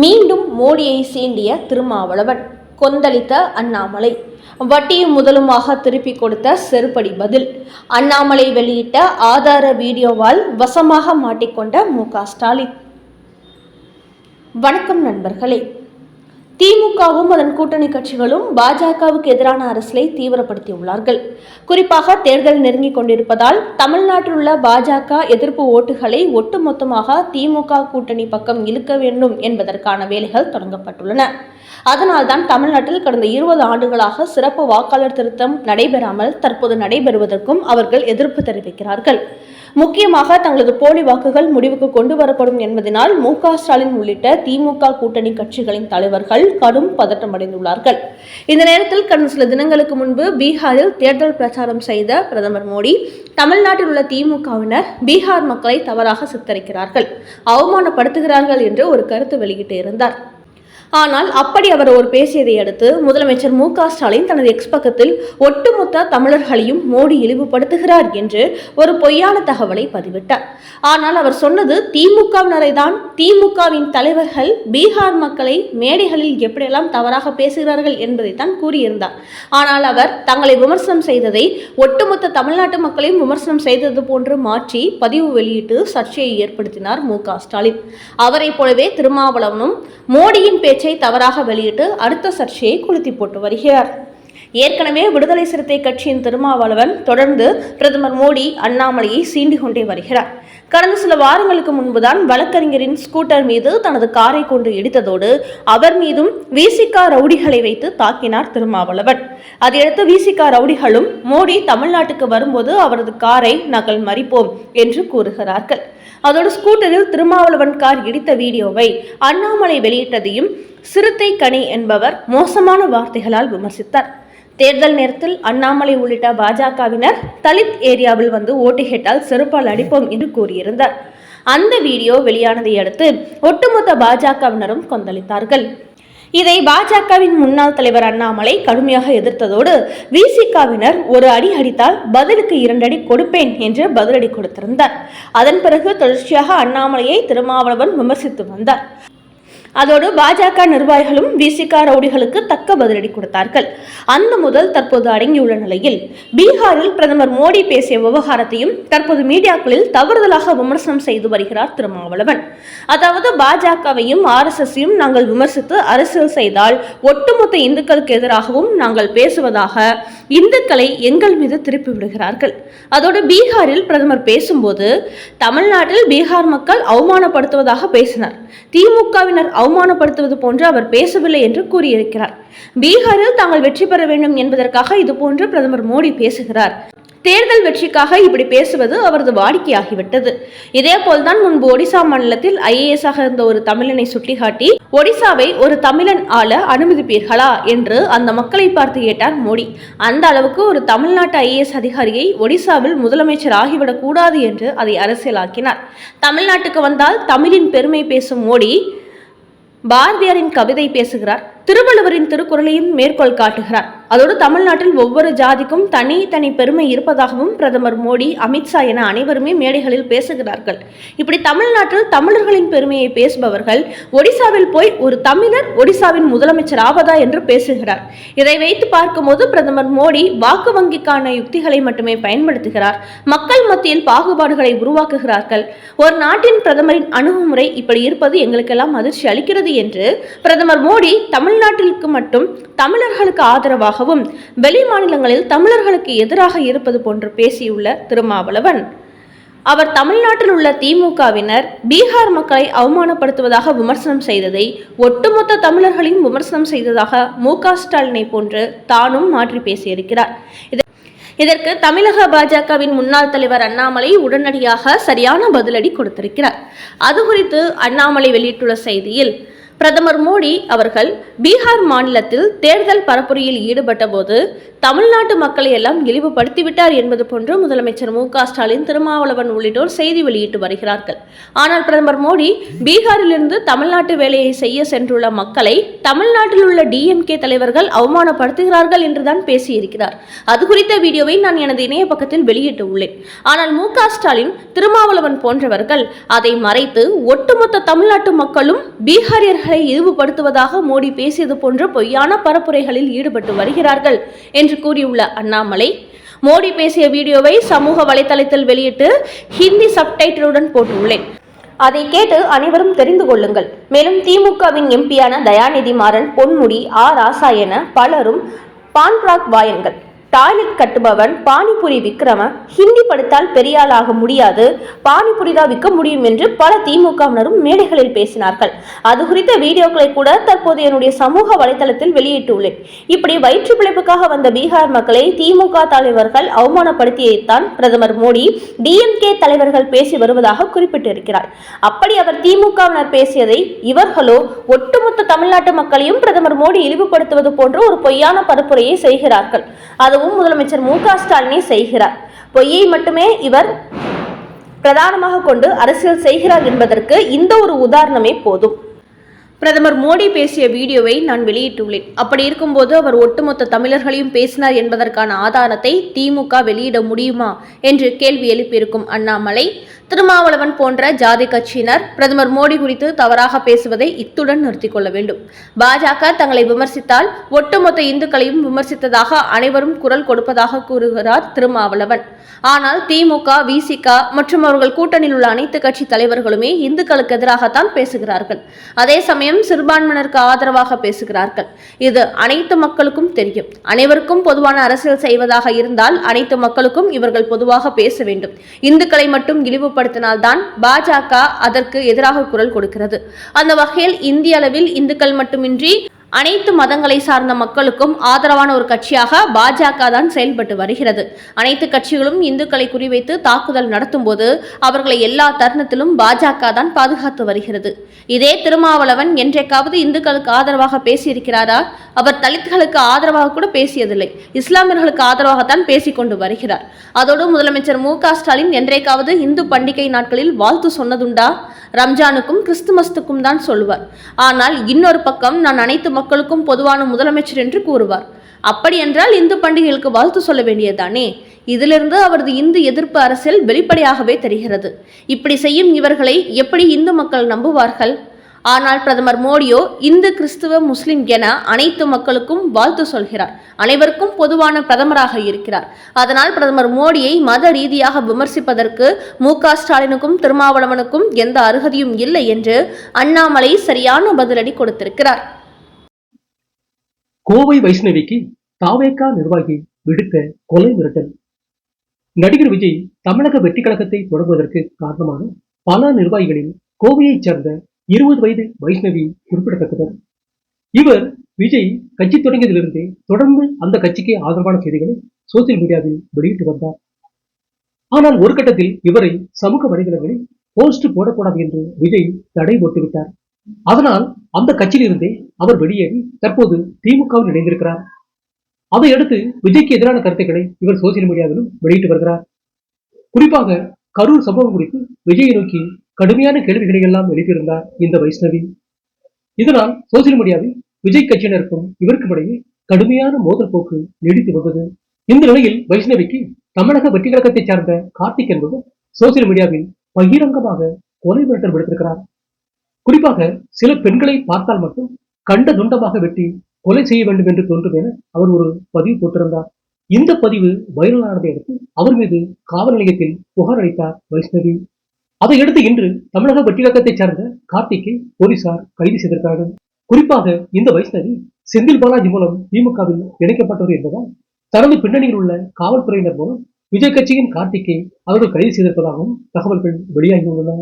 மீண்டும் மோடியை சீண்டிய திருமாவளவன் கொந்தளித்த அண்ணாமலை. வட்டியும் முதலுமாக திருப்பி கொடுத்த செருப்படி பதில். அண்ணாமலை வெளியிட்ட ஆதார வீடியோவால் வசமாக மாட்டிக்கொண்ட மு ஸ்டாலின். வணக்கம் நண்பர்களே. திமுகவும் அதன் கூட்டணி கட்சிகளும் பாஜகவுக்கு எதிரான அரசியலை தீவிரப்படுத்தியுள்ளார்கள். குறிப்பாக தேர்தல் நெருங்கிக் கொண்டிருப்பதால் தமிழ்நாட்டில் உள்ள பாஜக எதிர்ப்பு ஓட்டுகளை ஒட்டுமொத்தமாக திமுக கூட்டணி பக்கம் இழுக்க வேண்டும் என்பதற்கான வேலைகள் தொடங்கப்பட்டுள்ளன. அதனால்தான் தமிழ்நாட்டில் கடந்த இருபது ஆண்டுகளாக சிறப்பு வாக்காளர் திருத்தம் நடைபெறாமல் தற்போது நடைபெறுவதற்கும் அவர்கள் எதிர்ப்பு தெரிவிக்கிறார்கள். முக்கியமாக தங்களது போலி வாக்குகள் முடிவுக்கு கொண்டு வரப்படும் என்பதனால் மு ஸ்டாலின் உள்ளிட்ட திமுக கூட்டணி கட்சிகளின் தலைவர்கள் கடும் பதட்டமடைந்துள்ளார்கள். இந்த நேரத்தில் கடந்த சில தினங்களுக்கு முன்பு பீகாரில் தேர்தல் பிரச்சாரம் செய்த பிரதமர் மோடி தமிழ்நாட்டில் உள்ள திமுகவினர் பீகார் மக்களை தவறாக சித்தரிக்கிறார்கள் அவமானப்படுத்துகிறார்கள் என்று ஒரு கருத்து வெளியிட்டு இருந்தார். ஆனால் அப்படி அவர் ஒரு பேசியதை அடுத்து முதலமைச்சர் மு ஸ்டாலின் தனது எக்ஸ் பக்கத்தில் ஒட்டுமொத்த தமிழர்களையும் மோடி இழிவுபடுத்துகிறார் என்று ஒரு பொய்யான தகவலை பதிவிட்டார். ஆனால் அவர் சொன்னது திமுகவினரை தான் திமுகவின் தலைவர்கள் பீகார் மக்களை மேடைகளில் எப்படியெல்லாம் தவறாக பேசுகிறார்கள் என்பதை தான் கூறியிருந்தார். ஆனால் அவர் தங்களை விமர்சனம் செய்ததை ஒட்டுமொத்த தமிழ்நாட்டு மக்களையும் விமர்சனம் செய்தது போன்று மாற்றி பதிவு வெளியிட்டு சர்ச்சையை ஏற்படுத்தினார் மு ஸ்டாலின். அவரைப் போலவே திருமாவளவனும் மோடியின் பேச்சு தவறாக வெளியிட்டு அடுத்த சர்ச்சையை கொளுத்தி போட்டு வருகிறார். ஏற்கனவே விடுதலை சிறுத்தை கட்சியின் திருமாவளவன் தொடர்ந்து பிரதமர் மோடி அண்ணாமலையை சீண்டிக் கொண்டே வருகிறார். கடந்த சில வாரங்களுக்கு முன்புதான் வழக்கறிஞரின் ஸ்கூட்டர் மீது தனது காரை கொண்டு இடித்ததோடு அவர் மீதும் விசிகா ரவுடிகளை வைத்து தாக்கினார் திருமாவளவன். அதையடுத்து விசிகா ரவுடிகளும் மோடி தமிழ்நாட்டுக்கு வரும்போது அவரது காரை நாங்கள் மறிப்போம் என்று கூறுகிறார்கள். அதோடு ஸ்கூட்டரில் திருமாவளவன் கார் இடித்த வீடியோவை அண்ணாமலை வெளியிட்டதையும் சிறுத்தை கனி என்பவர் மோசமான வார்த்தைகளால் விமர்சித்தார். தேர்தல் நேரத்தில் அண்ணாமலை உள்ளிட்ட பாஜகவினர் தலித் ஏரியாவில் வந்து ஓட்டு கேட்டால் செருப்பால் அடிப்போம் என்று கூறியிருந்தார். அந்த வீடியோ வெளியானதை அடுத்து ஒட்டுமொத்த பாஜகவினரும் கொந்தளித்தார்கள். இதை பாஜகவின் முன்னாள் தலைவர் அண்ணாமலை கடுமையாக எதிர்த்ததோடு விசிகாவினர் ஒரு அடி அடித்தால் பதிலுக்கு இரண்டு அடி கொடுப்பேன் என்று பதிலடி கொடுத்திருந்தார். அதன் பிறகு தொடர்ச்சியாக அண்ணாமலையை திருமாவளவன் விமர்சித்து வந்தார். அதோடு பாஜக நிர்வாகிகளும் விசிகா ரவுடிகளுக்கு தக்க பதிலடி கொடுத்தார்கள். அந்த முதல் தற்போது அடங்கியுள்ள நிலையில் பீகாரில் பிரதமர் மோடி பேசிய விவகாரத்தையும் தற்போது மீடியாக்களில் தவறுதலாக விமர்சனம் செய்து வருகிறார் திருமாவளவன். அதாவது பாஜகவையும் ஆர்எஸ்எஸ்ஸையும் நாங்கள் விமர்சித்து அரசியல் செய்தால் ஒட்டுமொத்த இந்துக்களுக்கு எதிராகவும் நாங்கள் பேசுவதாக இந்துக்களை எங்கள் மீது திருப்பி விடுகிறார்கள். அதோடு பீகாரில் பிரதமர் பேசும்போது தமிழ்நாட்டில் பீகார் மக்கள் அவமானப்படுத்துவதாக பேசினார். திமுகவினர் அவமானப்படுத்துவது போன்று அவர் பேசவில்லை என்று கூறியிருக்கிறார். பீகாரில் தாங்கள் வெற்றி பெற வேண்டும் என்பதற்காக இதுபோன்று பிரதமர் மோடி பேசுகிறார். தேர்தல் வெற்றிக்காக இப்படி பேசுவது அவரது வாடிக்கையாகிவிட்டது. இதே போல்தான் முன்பு ஒடிசா மாநிலத்தில் ஐஏஎஸ் ஆக இருந்த ஒரு தமிழனை சுட்டிக்காட்டி ஒடிசாவை ஒரு தமிழன் ஆள அனுமதிப்பீர்களா என்று அந்த மக்களை பார்த்து கேட்டார் மோடி. அந்த அளவுக்கு ஒரு தமிழ்நாட்டு ஐஏஎஸ் அதிகாரியை ஒடிசாவில் முதலமைச்சர் ஆகிவிடக் கூடாது என்று அதை அரசியலாக்கினார். தமிழ்நாட்டுக்கு வந்தால் தமிழின் பெருமை பேசும் மோடி பாரதியாரின் கவிதை பேசுகிறார். திருவள்ளுவரின் திருக்குறளையும் மேற்கோள் காட்டுகிறார். அதோடு தமிழ்நாட்டில் ஒவ்வொரு ஜாதிக்கும் தனி தனி பெருமை இருப்பதாகவும் பிரதமர் மோடி அமித்ஷா என அனைவருமே மேடைகளில் பேசுகிறார்கள். இப்படி தமிழ்நாட்டில் தமிழர்களின் பெருமையை பேசுபவர்கள் ஒடிசாவில் போய் ஒரு தமிழர் ஒடிசாவின் முதலமைச்சர் ஆவதா என்று பேசுகிறார். இதை வைத்து பார்க்கும்போது பிரதமர் மோடி வாக்கு வங்கிக்கான யுக்திகளை மட்டுமே பயன்படுத்துகிறார். மக்கள் மத்தியில் பாகுபாடுகளை உருவாக்குகிறார்கள். ஒரு நாட்டின் பிரதமரின் அணுகுமுறை இப்படி இருப்பது எங்களுக்கெல்லாம் அதிர்ச்சி அளிக்கிறது என்று பிரதமர் மோடி தமிழ்நாட்டிற்கு மட்டும் தமிழர்களுக்கு ஆதரவாக ஆதரவாகவும் வெளி மாநிலங்களில் தமிழர்களுக்கு எதிராக இருப்பது போன்று பேசியுள்ள திருமாவளவன். அவர் தமிழ்நாட்டில் உள்ள திமுகவினர் பீகார் மக்களை அவமானப்படுத்துவதாக விமர்சனம் செய்ததை ஒட்டுமொத்த தமிழர்களையும் விமர்சனம் செய்ததாக மு க ஸ்டாலினை போன்று தானும் மாற்றி பேசியிருக்கிறார். இதற்கு தமிழக பாஜகவின் முன்னாள் தலைவர் அண்ணாமலை உடனடியாக சரியான பதிலடி கொடுத்திருக்கிறார். அது குறித்து அண்ணாமலை வெளியிட்டுள்ள செய்தியில் பிரதமர் மோடி அவர்கள் பீகார் மாநிலத்தில் தேர்தல் பரப்புரையில் ஈடுபட்ட போது தமிழ்நாட்டு மக்களை எல்லாம் இழிவுபடுத்திவிட்டார் என்பது போன்று முதலமைச்சர் மு க ஸ்டாலின் திருமாவளவன் உள்ளிட்டோர் செய்தி வெளியிட்டு வருகிறார்கள். ஆனால் பிரதமர் மோடி பீகாரிலிருந்து தமிழ்நாட்டு வேலையை செய்ய சென்றுள்ள மக்களை தமிழ்நாட்டில் உள்ள டிஎம்கே தலைவர்கள் அவமானப்படுத்துகிறார்கள் என்றுதான் பேசியிருக்கிறார். அது குறித்த வீடியோவை நான் எனது இணைய பக்கத்தில் வெளியிட்டு உள்ளேன். ஆனால் மு க ஸ்டாலின் திருமாவளவன் போன்றவர்கள் அதை மறைத்து ஒட்டுமொத்த தமிழ்நாட்டு மக்களும் பீகாரியர்கள் இந்துக்களை இழிவுபடுத்துவதாக மோடி பேசியது போன்ற பொய்யான பரப்புரைகளில் ஈடுபட்டு வருகிறார்கள் என்று கூறியுள்ள அண்ணாமலை மோடி பேசிய வீடியோவை சமூக வலைதளத்தில் வெளியிட்டு ஹிந்தி சப்டைட்டிலுடன் போட்டுள்ளேன். அதை கேட்டு அனைவரும் தெரிந்து கொள்ளுங்கள். மேலும் திமுகவின் எம்பியான தயாநிதி மாறன் பொன்முடி ஆ. ராசா என பலரும் பான்பிராக் வாயங்கள். டாய்லெட் கட்டுபவன் பானிபுரி விக்ரம ஹிந்தி படுத்தால் பெரியாளாக முடியாது. பானிபுரி தான் விற்க முடியும் என்று பல திமுகவினரும் மேடைகளில் பேசினார்கள். அது குறித்த வீடியோக்களை கூட தற்போது என்னுடைய சமூக வலைதளத்தில் வெளியிட்டுள்ளேன். இப்படி வயிற்று பிழைப்புக்காக வந்த பீகார் மக்களை திமுக தலைவர்கள் அவமானப்படுத்தியைத்தான் பிரதமர் மோடி டிஎம்கே தலைவர்கள் பேசி வருவதாக குறிப்பிட்டிருக்கிறார். அப்படி அவர் திமுகவினர் பேசியதை இவர்களோ ஒட்டுமொத்த தமிழ்நாட்டு மக்களையும் பிரதமர் மோடி இழிவுபடுத்துவது போன்ற ஒரு பொய்யான பரப்புரையை செய்கிறார்கள். அதுவும் முதலமைச்சர் மு க செய்கிறார். பொய்யை மட்டுமே இவர் பிரதானமாக கொண்டு அரசியல் செய்கிறார் என்பதற்கு இந்த ஒரு உதாரணமே போதும். பிரதமர் மோடி பேசிய வீடியோவை நான் வெளியிட்டுள்ளேன். அப்படி இருக்கும்போது அவர் ஒட்டுமொத்த தமிழர்களையும் பேசினார் என்பதற்கான ஆதாரத்தை திமுக வெளியிட முடியுமா என்று கேள்வி எழுப்பியிருக்கும் அண்ணாமலை திருமாவளவன் போன்ற ஜாதி கட்சியினர் பிரதமர் மோடி குறித்து தவறாக பேசுவதை இத்துடன் நிறுத்திக் கொள்ள வேண்டும். பாஜக தங்களை விமர்சித்தால் ஒட்டுமொத்த இந்துக்களையும் விமர்சித்ததாக அனைவரும் குரல் கொடுப்பதாக கூறுகிறார் திருமாவளவன். ஆனால் திமுக விசிக மற்றும் அவர்கள் கூட்டணியில் உள்ள அனைத்து கட்சி தலைவர்களுமே இந்துக்களுக்கு எதிராகத்தான் பேசுகிறார்கள். அதே சமயம் சிறுபான்மையினருக்கு ஆதரவாக பேசுகிறார்கள். இது அனைத்து மக்களுக்கும் தெரியும். அனைவருக்கும் பொதுவான அரசியல் செய்வதாக இருந்தால் அனைத்து மக்களுக்கும் இவர்கள் பொதுவாக பேச வேண்டும். இந்துக்களை மட்டும் இழிவுபடுத்தினால்தான் பாஜக அதற்கு எதிராக குரல் கொடுக்கிறது. அந்த வகையில் இந்திய அளவில் இந்துக்கள் மட்டுமின்றி அனைத்து மதங்களை சார்ந்த மக்களுக்கும் ஆதரவான ஒரு கட்சியாக பாஜக தான் செயல்பட்டு வருகிறது. அனைத்து கட்சிகளும் இந்துக்களை குறிவைத்து தாக்குதல் நடத்தும் போது அவர்களை எல்லா தருணத்திலும் பாஜக தான் பாதுகாத்து வருகிறது. இதே திருமாவளவன் என்றைக்காவது இந்துக்களுக்கு ஆதரவாக பேசியிருக்கிறாரா? அவர் தலித்களுக்கு ஆதரவாக கூட பேசியதில்லை. இஸ்லாமியர்களுக்கு ஆதரவாகத்தான் பேசிக்கொண்டு வருகிறார். அதோடு முதலமைச்சர் மு க ஸ்டாலின் என்றைக்காவது இந்து பண்டிகை நாட்களில் வாழ்த்து சொன்னதுண்டா? ரம்ஜானுக்கும் கிறிஸ்துமஸ்துக்கும் தான் சொல்லுவார் ஆனால் இன்னொரு பக்கம் நான் அனைத்து மக்களுக்கும் பொதுவான முதலமைச்சர் என்று கூறுவார். அப்படியென்றால் இந்து பண்டிகைகளுக்கு வாழ்த்து சொல்ல வேண்டியதுதானே? இதிலிருந்து அவரது இந்து எதிர்ப்பு அரசியல் வெளிப்படையாகவே தெரிகிறது. இப்படி செய்யும் இவர்களை எப்படி இந்து மக்கள் நம்புவார்கள்? ஆனால் பிரதமர் மோடியோ இந்து கிறிஸ்துவ முஸ்லிம் என அனைத்து மக்களுக்கும் வாழ்த்து சொல்கிறார். அனைவருக்கும் பொதுவான பிரதமராக இருக்கிறார். அதனால் பிரதமர் மோடியை மத ரீதியாக விமர்சிப்பதற்கு மு ஸ்டாலினுக்கும் திருமாவளவனுக்கும் எந்த அருகதையும் இல்லை என்று அண்ணாமலை சரியான பதிலடி கொடுத்திருக்கிறார். கோவை வைஷ்ணவிக்கு தாவேக்கா நிர்வாகி விடுத்த கொலை மிரட்டல். நடிகர் விஜய் தமிழக வெற்றி கழகத்தை தொடங்குவதற்கு காரணமான பல நிர்வாகிகளில் கோவையைச் சேர்ந்த இருபது வயது வைஷ்ணவி குறிப்பிடத்தக்கவர். இவர் விஜய் கட்சி தொடங்கியதிலிருந்தே தொடர்ந்து அந்த கட்சிக்கு ஆதரவான செய்திகளை சோசியல் மீடியாவில் வெளியிட்டு வந்தார். ஆனால் ஒரு கட்டத்தில் இவரை சமூக வலைதளங்களில் போஸ்ட் போடக்கூடாது என்று விஜய் தடை போட்டுவிட்டார். அதனால் அந்த கட்சியிலிருந்தே அவர் வெளியேறி தற்போது திமுகவில் இணைந்திருக்கிறார். அதையடுத்து விஜய்க்கு எதிரான கருத்துக்களை இவர் சோசியல் மீடியாவிலும் வெளியிட்டு வருகிறார். குறிப்பாக கரூர் சம்பவம் குறித்து விஜயை நோக்கி கடுமையான கேள்விகளை எல்லாம் எழுப்பியிருந்தார் இந்த வைஷ்ணவி. இதனால் சோசியல் மீடியாவில் விஜய் கட்சியினருக்கும் இவருக்கும் இடையே கடுமையான மோதல் போக்கு நீடித்து வந்தது. இந்த நிலையில் வைஷ்ணவிக்கு தமிழக வெற்றி கழகத்தைச் சார்ந்த கார்த்திக் என்பவர் சோசியல் மீடியாவில் பகிரங்கமாக கொலை மிரட்டல் விடுத்திருக்கிறார். குறிப்பாக சில பெண்களை பார்த்தால் மட்டும் கண்ட துண்டமாக வெட்டி கொலை செய்ய வேண்டும் என்று தோன்றும் என அவர் ஒரு பதிவு போட்டிருந்தார். இந்த பதிவு வைரலானதை அடுத்து அவர் மீது காவல் நிலையத்தில் புகார் அளித்தார் வைஷ்ணவி. அதையடுத்து இன்று தமிழக வெற்றிலக்கத்தைச் சார்ந்த கார்த்திக்கை போலீசார் கைது செய்திருக்கிறார்கள். குறிப்பாக இந்த வைஷ்ணவி செந்தில் பாலாஜி மூலம் திமுகவில் இணைக்கப்பட்டவர் என்பதால் தனது பின்னணியில் உள்ள காவல்துறையினர் மூலம் விஜய் கட்சியின் கார்த்திக்கை அவர்கள் கைது செய்திருப்பதாகவும் தகவல்கள் வெளியாகியுள்ளன